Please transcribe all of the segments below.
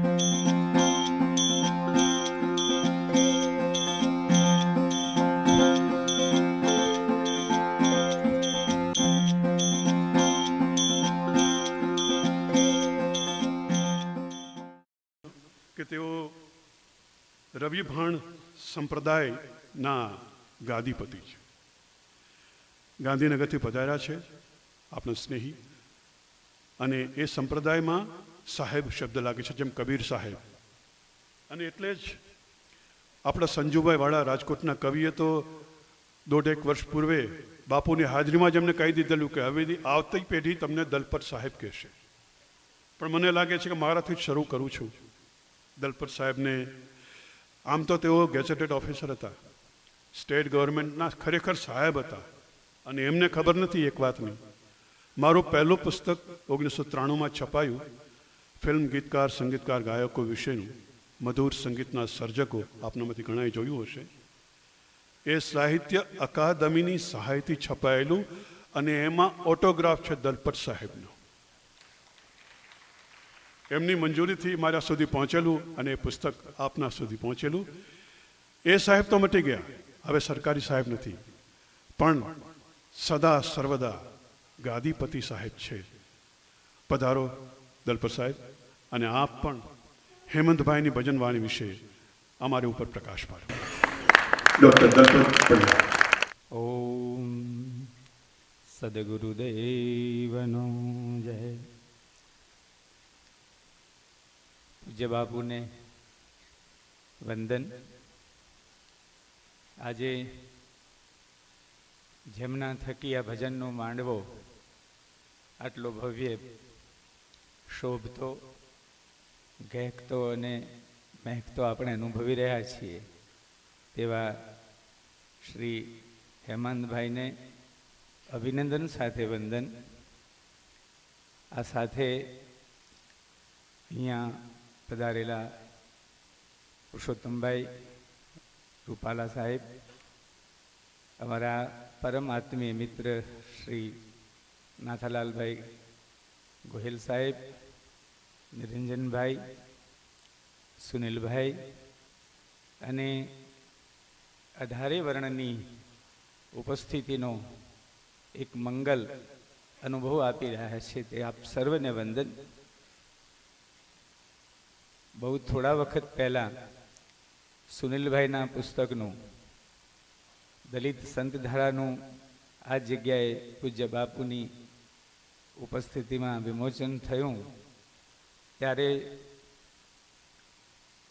કે તેઓ રવિભાણ સંપ્રદાયના ગાદીપતિ છે. ગાંધીનગરથી પધાર્યા છે આપણા સ્નેહી. અને એ સંપ્રદાયમાં સાહેબ, શબ્દ લાગે છે જેમ કબીર સાહેબ. અને એટલે જ આપણા સંજુભાઈ વાળા રાજકોટના કવિએ તો દોઢેક વર્ષ પૂર્વે બાપુની હાજરીમાં જ એમને કહી દીધેલું કે હવે આવતી પેઢી તમને દલપત સાહેબ કહેશે. પણ મને લાગે છે કે મારાથી જ શરૂ કરું છું. દલપત સાહેબને આમ તો તેઓ ગેઝેટેડ ઓફિસર હતા. સ્ટેટ ગવર્મેન્ટના ખરેખર સાહેબ હતા. અને એમને ખબર નથી એક વાતની. મારું પહેલું પુસ્તક ઓગણીસો ત્રાણુંમાં છપાયું. ફિલ્મ ગીતકાર, સંગીતકાર, ગાયકો વિશેનું મધુર સંગીતના સર્જકો આપનામાંથી ઘણાએ જોયું હશે. એ સાહિત્ય અકાદમીની સહાયથી છપાયેલું અને એમાં ઓટોગ્રાફ છે દલપત સાહેબનો. એમની મંજૂરીથી મારા સુધી પહોંચેલું અને એ પુસ્તક આપના સુધી પહોંચેલું. એ સાહેબ તો મટી ગયા. હવે સરકારી સાહેબ નથી. પણ સદા સર્વદા ગાદીપતિ સાહેબ છે. પધારો. દલપત સાહેબ અને આપ પણ હેમંતભાઈની ભજનવાણી વિશે અમારી ઉપર પ્રકાશ પાડો. ઓમ સદગુરુદેવનો જય. પૂજ્ય બાપુને વંદન. આજે જેમના થકી આ ભજનનો માંડવો આટલો ભવ્ય શોભતો ગહેકતો અને મહેકતો આપણે અનુભવી રહ્યા છીએ. તેવા શ્રી હેમંતભાઈને અભિનંદન સાથે વંદન. આ સાથે અહીંયા પધારેલા પુરુષોત્તમભાઈ રૂપાલા સાહેબ, અમારા પરમ આત્મીય મિત્ર શ્રી નાથાલાલભાઈ ગોહિલ સાહેબ નિરંજનભાઈ, સુનિલભાઈ અને અઢારે વર્ણની ઉપસ્થિતિનો એક મંગલ અનુભવ આપી રહ્યા છે તે આપ સર્વને વંદન. બહુ થોડા વખત પહેલા સુનિલભાઈના પુસ્તકનું દલિત સંતધારાનું આ જગ્યાએ પૂજ્ય બાપુની ઉપસ્થિતિમાં વિમોચન થયું. ત્યારે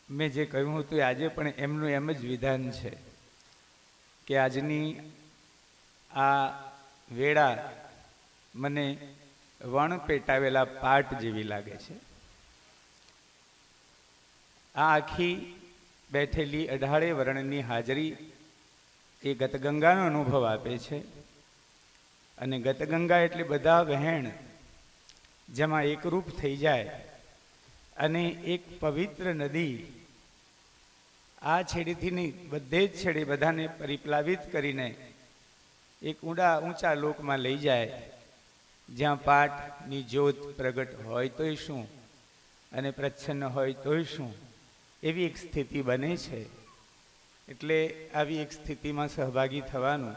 મેં જે કહ્યું હતું આજે પણ એમનું એમ જ વિધાન છે કે આજની આ વેળા મને વણ પેટાવેલા પાટ જેવી લાગે છે. આ આખી બેઠેલી અઢાળે વર્ણની હાજરી એ ગતગંગાનો અનુભવ આપે છે અને ગતગંગા એટલે બધા વહેણ જેમાં એકરૂપ થઈ જાય અને એક પવિત્ર નદી આ છેડેથી નહીં, બધે જ છેડે બધાને પરિપ્લાવિત કરીને એક ઊંડા ઊંચા લોકમાં લઈ જાય. જ્યાં પાઠની જ્યોત પ્રગટ હોય તોય શું? અને પ્રચ્છન્ન હોય તોય શું? એવી એક સ્થિતિ બને છે. એટલે આવી એક સ્થિતિમાં સહભાગી થવાનું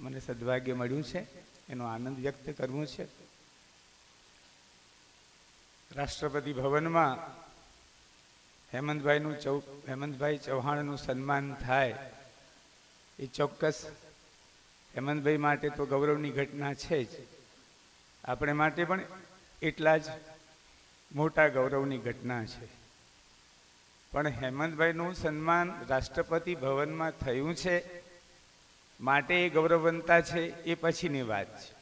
મને સદભાગ્ય મળ્યું છે. એનો આનંદ વ્યક્ત કરવું છે. રાષ્ટ્રપતિ ભવનમાં હેમંતભાઈનું ચૌ, હેમંતભાઈ ચૌહાણનું સન્માન થાય, એ ચોક્કસ હેમંતભાઈ માટે તો ગૌરવની ઘટના છે જ. આપણે માટે પણ એટલા જ મોટા ગૌરવની ઘટના છે. પણ હેમંતભાઈનું સન્માન રાષ્ટ્રપતિ ભવનમાં થયું છે, માટે એ ગૌરવવંતા છે, એ પછીની વાત છે.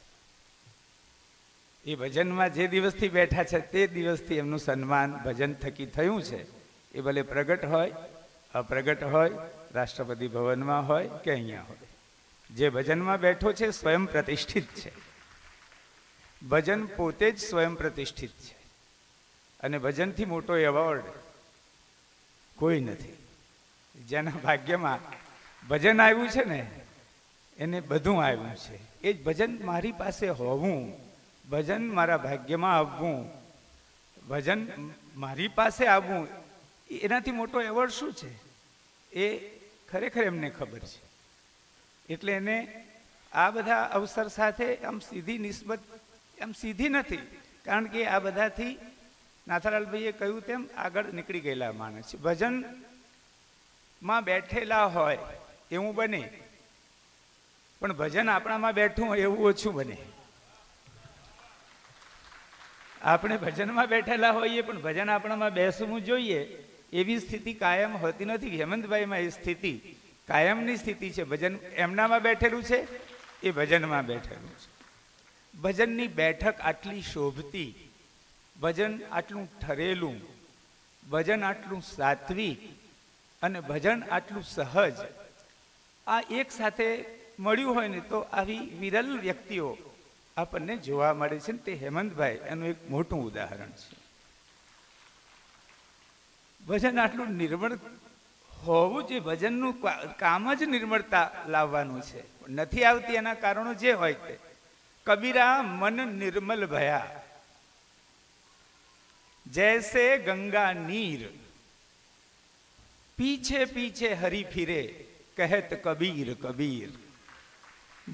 એ ભજનમાં જે દિવસથી બેઠા છે તે દિવસથી એમનું સન્માન ભજન થકી થયું છે. એ ભલે પ્રગટ હોય, અપ્રગટ હોય, રાષ્ટ્રપતિ ભવનમાં હોય કે અહીંયા હોય. જે ભજનમાં બેઠો છે સ્વયં પ્રતિષ્ઠિત છે. ભજન પોતે જ સ્વયં પ્રતિષ્ઠિત છે. અને ભજનથી મોટો એવોર્ડ કોઈ નથી. જેના ભાગ્યમાં ભજન આવ્યું છે ને, એને બધું આવ્યું છે. એ જ ભજન મારી પાસે હોવું ભજન મારા ભાગ્યમાં આવવું, ભજન મારી પાસે આવવું, એનાથી મોટો એવોર્ડ શું છે? એ ખરેખર એમને ખબર છે. એટલે એને આ બધા અવસર સાથે આમ સીધી નિસ્બત, આમ સીધી નથી, કારણ કે આ બધાથી નાથાલાલભાઈએ કહ્યું તેમ આગળ નીકળી ગયેલા માણસ. છે ભજનમાં બેઠેલા હોય એવું બને, પણ ભજન આપણામાં બેઠું હોય એવું ઓછું બને. આપણે ભજનમાં બેઠેલા હોઈએ, પણ ભજન આપણામાં બેસવું જોઈએ. એવી સ્થિતિ કાયમ હોતી નથી. હેમંતભાઈમાં એ સ્થિતિ કાયમની સ્થિતિ છે. ભજન એમનામાં બેઠેલું છે? એ ભજનમાં બેઠેલું છે. ભજનની બેઠક આટલી શોભતી, ભજન આટલું ઠરેલું, ભજન આટલું સાત્વિક અને ભજન આટલું સહજ આ એક સાથે મળ્યું હોય ને તો આવી વિરલ વ્યક્તિઓ આપણને જોવા મળે છે ને તે હેમંતભાઈ, એનું એક મોટું ઉદાહરણ છે. ભજન આટલું નિર્મળ હોવું જે ભજનનું કામ જ નિર્મળતા લાવવાનું છે. નથી આવતી એના કારણો જે હોય તે. કબીરા મન નિર્મલ ભયા. જૈસે ગંગા નીર. પીછે પીછે હરી ફિરે કહેત કબીર કબીર.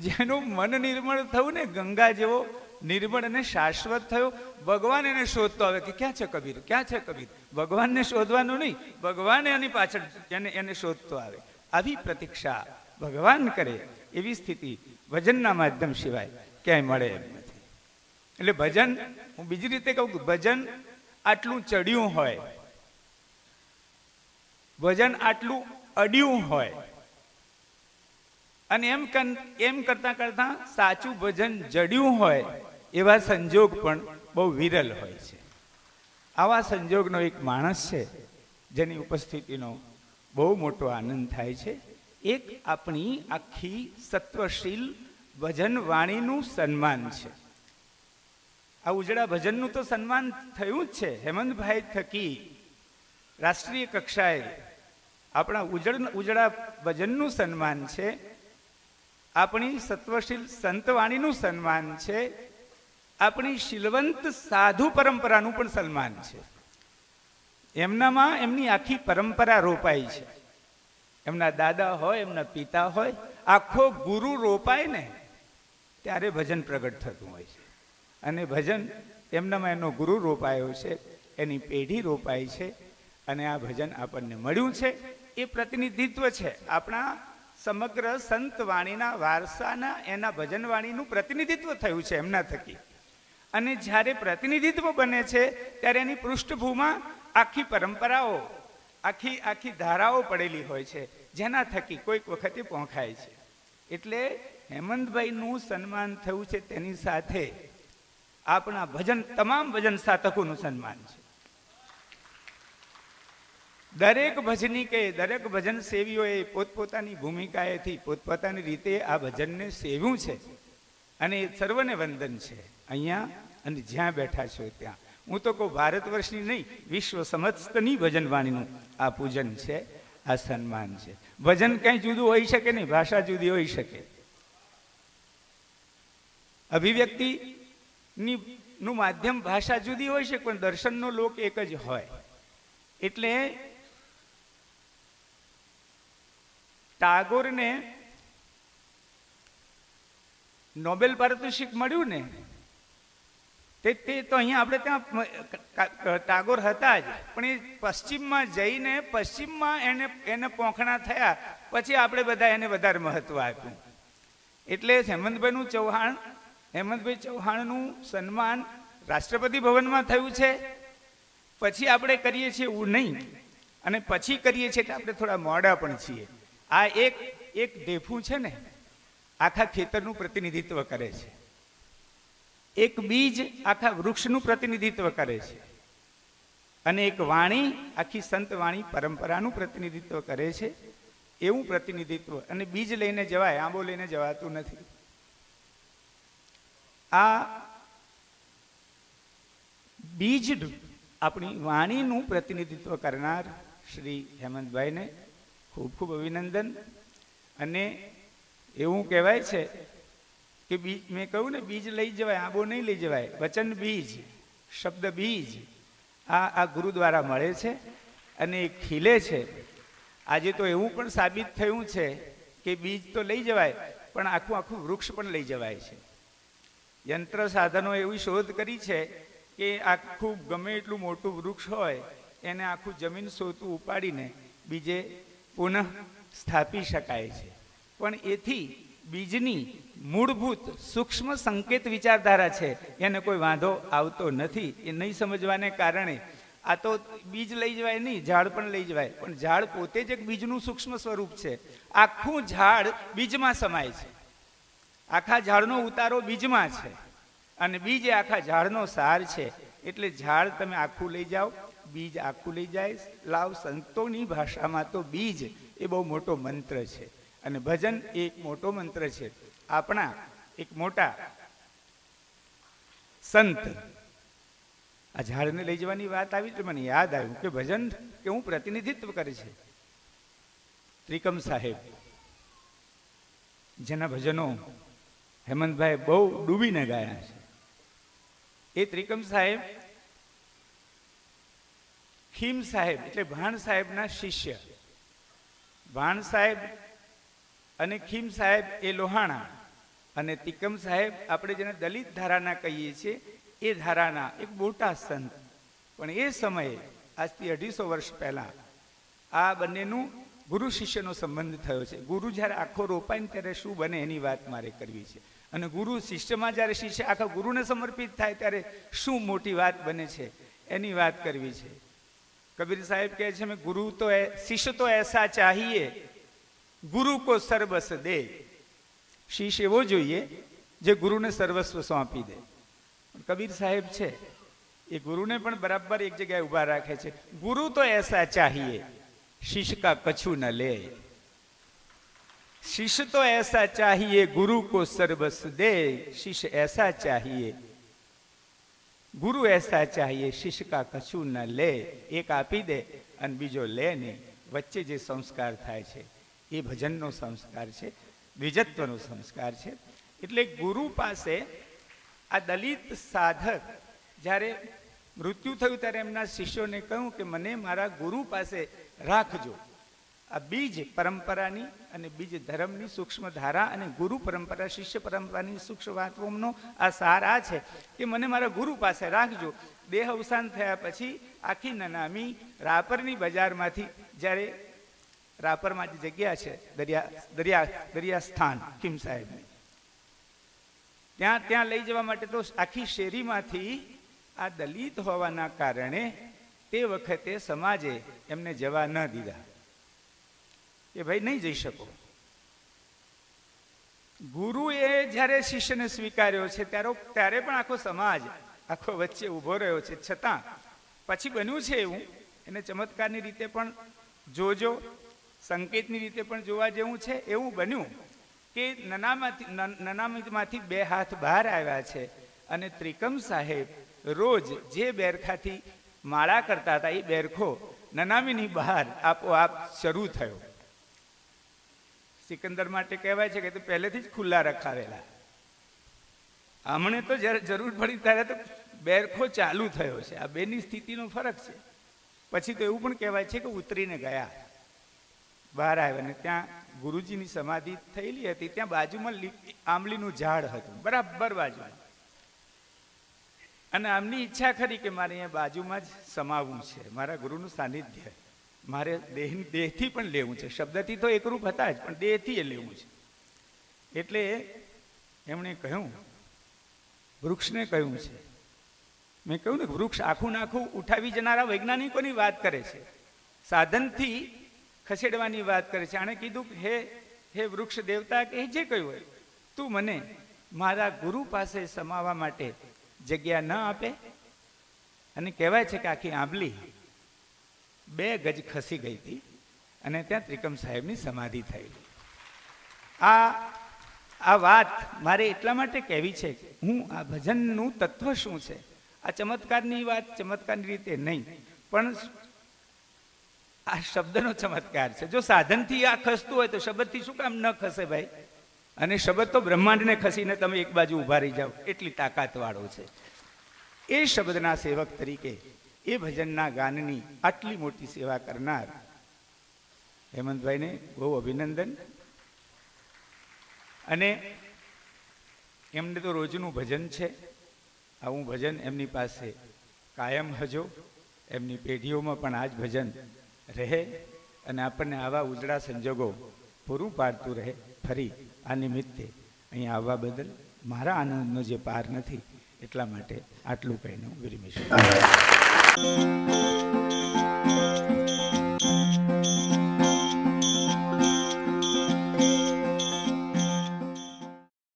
જેનું મન નિર્મળ થયું ને, ગંગા જેવો નિર્મળ અને શાશ્વત થયો. ભગવાન એને શોધતો આવે કે ક્યાં છે કબીર? ક્યાં છે કબીર? ભગવાનને શોધવાનું નહીં, ભગવાન એની પાછળ એને એને શોધતો આવે. આવી પ્રતીક્ષા ભગવાન કરે એવી સ્થિતિ ભજનના માધ્યમ સિવાય ક્યાંય મળે એમ નથી. એટલે ભજન, હું બીજી રીતે કહું કે ભજન આટલું ચડ્યું હોય, ભજન આટલું અડ્યું હોય અને એમ એમ કરતા કરતા સાચું ભજન જડ્યું હોય, એવા સંજોગ પણ બહુ વિરલ હોય છે. આવા સંજોગનો એક માણસ છે, જેની ઉપસ્થિતિનો બહુ મોટો આનંદ થાય છે. એક આપણી આખી સત્વશીલ ભજન વાણીનું સન્માન છે. આ ઉજળા ભજનનું તો સન્માન થયું જ છે. હેમંતભાઈ થકી રાષ્ટ્રીય કક્ષાએ આપણા ઉજળ, ઉજળા ભજનનું સન્માન છે. આપણી સત્વશીલ સંતવાણીનું સન્માન છે. આપણી શીલવંત સાધુ પરંપરાનું પણ સન્માન છે. એમનામાં એમની આખી પરંપરા રોપાઈ છે. એમના દાદા હોય, એમના પિતા હોય, આખો ગુરુ રોપાય ને, ત્યારે ભજન પ્રગટ થતું હોય છે. અને ભજન એમનામાં એનો ગુરુ રોપાયો છે, એની પેઢી રોપાય છે, અને આ ભજન આપણને મળ્યું છે. એ પ્રતિનિધિત્વ છે. આપણા સમગ્ર સંત વાણીના વારસાના એના ભજનવાણીનું પ્રતિનિધિત્વ થયું છે એમના થકી. અને જ્યારે પ્રતિનિધિત્વ બને છે, ત્યારે એની પૃષ્ઠભૂમાં આખી પરંપરાઓ, આખી આખી ધારાઓ પડેલી હોય છે, જેના થકી કોઈક વખતે પહોંખાય છે. એટલે હેમંતભાઈનું સન્માન થયું છે તેની સાથે આપણા ભજન, તમામ ભજન સાધકોનું સન્માન છે. દરેક ભજનીકે દરેક ભજન સેવીઓએ પોતપોતાની ભૂમિકાએથી પોતપોતાની રીતે આ ભજનને સેવ્યું છે. અને સર્વને વંદન છે. અહીંયા અને જ્યાં બેઠા છો ત્યાં. હું તો કહું ભારત વર્ષની નહીં, વિશ્વ સમસ્તની ભજન વાણીનું આ પૂજન છે, આ સન્માન છે. ભજન કંઈ જુદું હોઈ શકે નહીં, ભાષા જુદી હોઈ શકે. અભિવ્યક્તિની નું માધ્યમ ભાષા જુદી હોઈ શકે, પણ દર્શનનો લોક એક જ હોય. એટલે ટાગોરને નોબેલ પારિતોષિક મળ્યું ને, તે તે તો અહીંયા આપણે ત્યાં ટાગોર હતા જ. પણ એ પશ્ચિમમાં જઈને પશ્ચિમમાં એને એને પોંખણા થયા, પછી આપણે બધા એને વધારે મહત્વ આપ્યું. એટલે હેમંતભાઈનું ચૌહાણ, હેમંતભાઈ ચૌહાણનું સન્માન રાષ્ટ્રપતિ ભવનમાં થયું છે. પછી આપણે કરીએ છીએ એવું નહીં. અને પછી કરીએ છીએ એટલે આપણે થોડા મોડા પણ છીએ. આ એક એક દેફું છે ને, આખા ખેતરનું પ્રતિનિધિત્વ કરે છે. એક બીજ આખા વૃક્ષનું પ્રતિનિધિત્વ કરે છે. અને એક વાણી, આખી સંત વાણી પરંપરાનું પ્રતિનિધિત્વ કરે છે. એવું પ્રતિનિધિત્વ. અને બીજ લઈને જવાય, આંબો લઈને જવાતું નથી. આ બીજ આપણી વાણીનું પ્રતિનિધિત્વ કરનાર શ્રી હેમંતભાઈને ખૂબ ખૂબ અભિનંદન. અને એવું કહેવાય છે કે બીજ મેં કહ્યું ને, બીજ લઈ જવાય, આંબો નહીં લઈ જવાય, વચન બીજ, શબ્દ બીજ, આ આ ગુરુ દ્વારા મળે છે અને એ ખીલે છે. આજે તો એવું પણ સાબિત થયું છે કે બીજ તો લઈ જવાય, પણ આખું આખું વૃક્ષ પણ લઈ જવાય છે. યંત્ર સાધનો એવી શોધ કરી છે કે આખું ગમે એટલું મોટું વૃક્ષ હોય, એને આખું જમીન સોતું ઉપાડીને બીજે પુનઃ સ્થાપી શકાય છે. પણ એથી બીજની મૂળભૂત સૂક્ષ્મ સંકેત વિચારધારા છે, એને કોઈ વાંધો આવતો નથી. એ નહીં સમજવાને કારણે આ તો બીજ લઈ જવાય નહીં, ઝાડ પણ લઈ જવાય. પણ ઝાડ પોતે જ એક બીજનું સૂક્ષ્મ સ્વરૂપ છે. આખું ઝાડ બીજમાં સમાય છે. આખા ઝાડનો ઉતારો બીજમાં છે. અને બીજ એ આખા ઝાડનો સાર છે. એટલે ઝાડ તમે આખું લઈ જાઓ બીજ આખું લઈ જાય. લાવ સંતોની ભાષામાં તો બીજ એ બહુ મોટો મંત્ર છે. અને ભજન એ એક મોટો મંત્ર છે. આપણા એક મોટા સંત. આ ઝાડને લઈ જવાની વાત આવી એટલે મને યાદ આવ્યું કે ભજન કેવું પ્રતિનિધિત્વ કરે છે. ત્રિકમ સાહેબ. જેના ભજનો હેમંતભાઈ બહુ ડૂબીને ગાયા છે. એ ત્રિકમ સાહેબ ખીમ સાહેબ, એટલે ભાણ સાહેબના શિષ્ય. ભાણ સાહેબ અને ખીમ સાહેબ એ લોહાણા. અને તિકમ સાહેબ આપણે જેને દલિત ધારાના કહીએ છીએ, એ ધારાના એક મોટા સંત. પણ એ સમયે, આજથી અઢીસો વર્ષ પહેલા, આ બંનેનું ગુરુ શિષ્યનો સંબંધ થયો છે. ગુરુ જ્યારે આખો રોપાય ને ત્યારે શું બને એની વાત મારે કરવી છે. અને ગુરુ શિષ્યમાં જ્યારે શિષ્ય આખા ગુરુને સમર્પિત થાય ત્યારે શું મોટી વાત બને છે એની વાત કરવી છે. કબીર સાહેબ કહે છે મેં ગુરુ તો એ શિષ્ય તો એસા ચાહીએ ગુરુ કો સર્વસ્વ દે શિષ્ય એવો જોઈએ જે ગુરુને સર્વસ્વ સોંપી દે પણ કબીર સાહેબ છે એ ગુરુને પણ બરાબર એક જગ્યાએ ઊભા રાખે છે ગુરુ તો એસા ચાહીએ शिष्य का कछु न ले शिष्य तो ऐसा चाहिए गुरु को सर्वस्व दे शिष्य ऐसा चाहिए ગુરુ એસા ચાહીએ શિષ્ય કા કશું ન લે, એક આપી દે અને બીજો લે નહીં. વચ્ચે જે સંસ્કાર થાય છે, એ ભજનનો સંસ્કાર છે, દ્વિજત્વનો સંસ્કાર છે. એટલે ગુરુ પાસે આ દલિત સાધક જ્યારે મૃત્યુ થયું ત્યારે એમના શિષ્યોને કહ્યું કે, મને મારા ગુરુ પાસે રાખજો. આ બીજ પરંપરાની અને બીજ ધર્મની સૂક્ષ્મ ધારા અને ગુરુ પરંપરા, શિષ્ય પરંપરાની સૂક્ષ્મ વાતવોમનો આ સાર આ છે કે મને મારા ગુરુ પાસે રાખજો. દેહ અવસાન થયા પછી આખી નનામી રાપરની બજારમાંથી, જ્યારે રાપરમાં જે જગ્યા છે, દરિયા દરિયા દરિયા સ્થાન કિમ સાહેબની. ત્યાં ત્યાં લઈ જવા માટે તો આખી શેરીમાંથી આ દલિત હોવાના કારણે તે વખતે સમાજે એમને જવા ન દીધા. કે ભાઈ નહીં જઈ શકો. ગુરુએ જ્યારે શિષ્યને સ્વીકાર્યો છે, ત્યારે ત્યારે પણ આખો સમાજ આખો વચ્ચે ઊભો રહ્યો છે. છતાં પછી બન્યું છે એવું. એને ચમત્કારની રીતે પણ જોજો, સંકેતની રીતે પણ જોવા જેવું છે. એવું બન્યું કે નનામાંથી નનામીમાંથી બે હાથ બહાર આવ્યા છે અને ત્રિકમ સાહેબ રોજ જે બેરખાથી માળા કરતા હતા, એ બેરખો નનામીની બહાર આપોઆપ શરૂ થયો. સિકંદર માટે કહેવાય છે કે તે પહેલેથી જ ખુલ્લા રખાવેલા. હમણે તો જ્યારે જરૂર પડી ત્યારે તો બેરખો ચાલુ થયો છે. આ બેની સ્થિતિનો ફરક છે. પછી તો એવું પણ કહેવાય છે કે ઉતરીને ગયા. બહાર આવ્યા ને ત્યાં ગુરુજીની સમાધિ થયેલી હતી. ત્યાં બાજુમાં આંબલીનું ઝાડ હતું. બરાબર બાજુમાં. અને આમની ઈચ્છા ખરી કે મારે અહીંયા બાજુમાં જ સમાવવું છે. મારા ગુરુનું સાનિધ્ય. મારે દેહ દેહથી પણ લેવું છે. શબ્દથી તો એકરૂપ હતા જ, પણ દેહથી એ લેવું છે. એટલે એમણે કહ્યું, વૃક્ષને કહ્યું છે. મેં કહ્યું ને, વૃક્ષ આખું નાખું ઉઠાવી જનારા વૈજ્ઞાનિકોની વાત કરે છે. સાધનથી ખસેડવાની વાત કરે છે. આણે કીધું હે હે વૃક્ષ દેવતા, કે જે કહ્યું હોય, તું મને મારા ગુરુ પાસે સમાવવા માટે જગ્યા ન આપે? અને કહેવાય છે કે આખી આંબલી બે ગજ ખસી ગઈ હતી અને ત્યાં ત્રિકમ સાહેબની સમાધિ થયેલી આ આ વાત મારે એટલા માટે કહેવી છે કે હું આ ભજનનું તત્વ શું છે? આ ચમત્કારની વાત ચમત્કારની રીતે નહીં, પણ આ શબ્દનો ચમત્કાર છે. જો સાધનથી આ ખસતું હોય તો શબ્દથી શું કામ ન ખસે ભાઈ? અને શબ્દ તો બ્રહ્માંડને ખસીને તમે એક બાજુ ઊભા રહી જાઓ. એટલી તાકાત વાળો છે. એ શબ્દના સેવક તરીકે એ ભજનના ગાનની આટલી મોટી સેવા કરનાર હેમંતભાઈને બહુ અભિનંદન. અને એમને તો રોજનું ભજન છે. આવું ભજન એમની પાસે કાયમ હજો. એમની પેઢીઓમાં પણ આ જ ભજન રહે અને આપણને આવા ઉજળા સંજોગો પૂરું પાડતું રહે. ફરી આ નિમિત્તે અહીંયા આવવા બદલ મારા આનંદનો જે પાર નથી, એટલા માટે આટલું કહીને હું વિરમીશ Música